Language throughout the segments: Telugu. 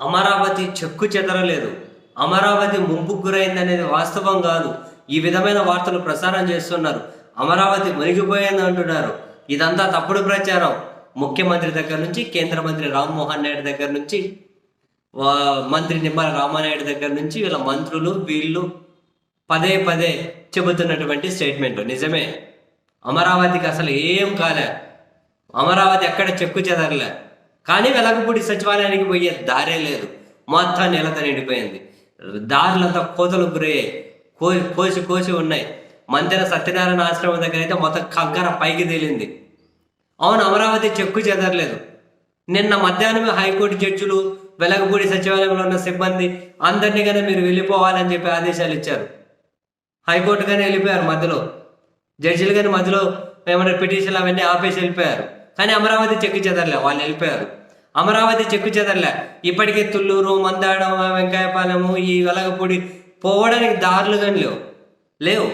అమరావతి చెక్కు చెదరలేదు. అమరావతి ముంపుకు గురైంది అనేది వాస్తవం కాదు. ఈ విధమైన వార్తలు ప్రసారం చేస్తున్నారు. అమరావతి మునిగిపోయింది అంటున్నారు. ఇదంతా తప్పుడు ప్రచారం. ముఖ్యమంత్రి దగ్గర నుంచి కేంద్ర మంత్రి రామ్మోహన్ నాయుడు దగ్గర నుంచి వా- మంత్రి నిమ్మల రామానాయుడు దగ్గర నుంచి వీళ్ళ మంత్రులు వీళ్ళు పదే పదే చెబుతున్నటువంటి స్టేట్మెంట్. నిజమే. అమరావతికి అసలు ఏం కాలే. అమరావతి ఎక్కడ చెక్కు చెదరలే. కానీ వెలగపూడి సచివాలయానికి పోయే దారే లేదు. మొత్తం నెలత నిండిపోయింది. దారులంతా కోతలు గురయ్యాయి కో కోసి కోసి ఉన్నాయి. మందిర సత్యనారాయణ ఆశ్రమం దగ్గర అయితే మొత్తం కంకర పైకి తేలింది. అవును అమరావతి చెక్కు చెదరలేదు. నిన్న మధ్యాహ్నమే హైకోర్టు జడ్జిలు వెలగపూడి సచివాలయంలో ఉన్న సిబ్బంది అందరినీ కానీ మీరు వెళ్ళిపోవాలని చెప్పి ఆదేశాలు ఇచ్చారు. హైకోర్టు కానీ వెళ్ళిపోయారు మధ్యలో. జడ్జిలు కానీ మధ్యలో ఏమైనా పిటిషన్లు అవన్నీ ఆపేసి వెళ్ళిపోయారు. కానీ అమరావతి చెక్కు చెదరలే వాళ్ళు వెళ్ళిపోయారు. అమరావతి చెక్కు చెదరలే. ఇప్పటికే తుళ్ళూరు మందాడం వెంకాయపాలెము ఈ వెలగపూడి పోవడానికి దారులు కానీ లేవు. లేవు.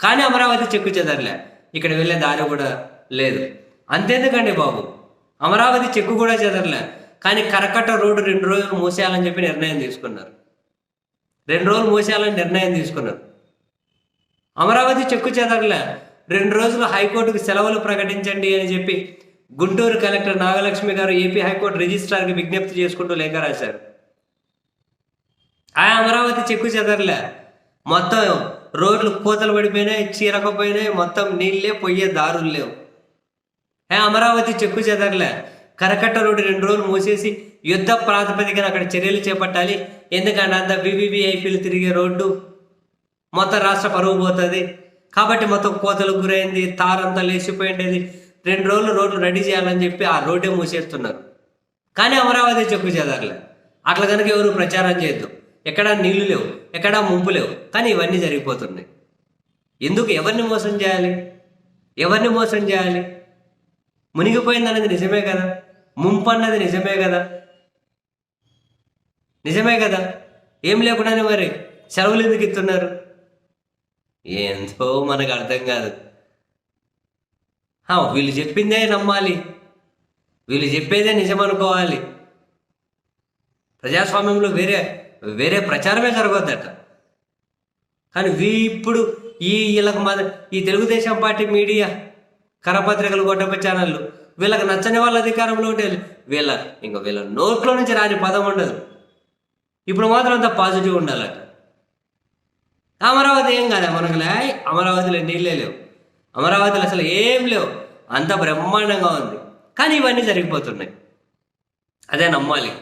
కానీ అమరావతి చెక్కు చెదరలే. ఇక్కడ వెళ్ళే దారి కూడా లేదు. అంతేందుకండి బాబు? అమరావతి చెక్కు కూడా చెదరలే. కానీ కరకట్ట రోడ్డు రెండు రోజులు మూసేయాలని చెప్పి నిర్ణయం తీసుకున్నారు. రెండు రోజులు మూసేయాలని నిర్ణయం తీసుకున్నారు. అమరావతి చెక్కు చెదరలే. రెండు రోజులు హైకోర్టుకు సెలవులు ప్రకటించండి అని చెప్పి గుంటూరు కలెక్టర్ నాగలక్ష్మి గారు ఏపీ హైకోర్టు రిజిస్ట్రార్కి విజ్ఞప్తి చేసుకుంటూ లేఖ రాశారు. ఆ అమరావతి చెక్కు చెదరలే. మొత్తం రోడ్లు కోతలు పడిపోయినాయి చీరకపోయినాయి మొత్తం నీళ్ళే పోయే దారులు లేవు. ఏ అమరావతి చెక్కు చెదరలే. కరకట్ట రోడ్డు రెండు రోజులు మూసేసి యుద్ధ ప్రాతిపదికన అక్కడ చర్యలు చేపట్టాలి. ఎందుకంటే అంత వివివిఐపీలు తిరిగే రోడ్డు మొత్తం రాష్ట్ర పరువు పోతుంది. కాబట్టి మొత్తం కోతలకు గురైంది తారంతా లేచిపోయిండేది. రెండు రోజులు రోడ్లు రెడీ చేయాలని చెప్పి ఆ రోడ్డే మూసేస్తున్నారు. కానీ అమరావతి చెక్కు చెదరలే. అట్లా కనుక ఎవరు ప్రచారం చేయొద్దు. ఎక్కడా నీళ్ళు లేవు ఎక్కడా ముంపు లేవు కానీ ఇవన్నీ జరిగిపోతున్నాయి. ఎందుకు ఎవరిని మోసం చేయాలి? ఎవరిని మోసం చేయాలి? మునిగిపోయింది అనేది నిజమే కదా? ముంపు అన్నది నిజమే కదా? నిజమే కదా? ఏం లేకుండానే మరి సెలవులు ఎందుకు ఇస్తున్నారు? ఏంతో మనకు అర్థం కాదు. వీళ్ళు చెప్పిందే నమ్మాలి. వీళ్ళు చెప్పేదే నిజం అనుకోవాలి ప్రజాస్వామ్యంలో వేరే వేరే ప్రచారమే జరగద్దట. కానీ వీ ఇప్పుడు ఈ వీళ్ళకి మన ఈ తెలుగుదేశం పార్టీ మీడియా కరపత్రికలు గొడ్డప ఛానళ్ళు వీళ్ళకి నచ్చని వాళ్ళ అధికారంలో ఉంటే వీళ్ళ ఇంకా వీళ్ళ నోట్లో నుంచి రాని పదం ఉండదు. ఇప్పుడు మాత్రం అంత పాజిటివ్ ఉండాలట. అమరావతి ఏం కాదా మనకులే అమరావతిలో నీళ్ళే లేవు. అమరావతిలో అసలు ఏం లేవు. అంత బ్రహ్మాండంగా ఉంది. కానీ ఇవన్నీ జరిగిపోతున్నాయి. అదే నమ్మాలి.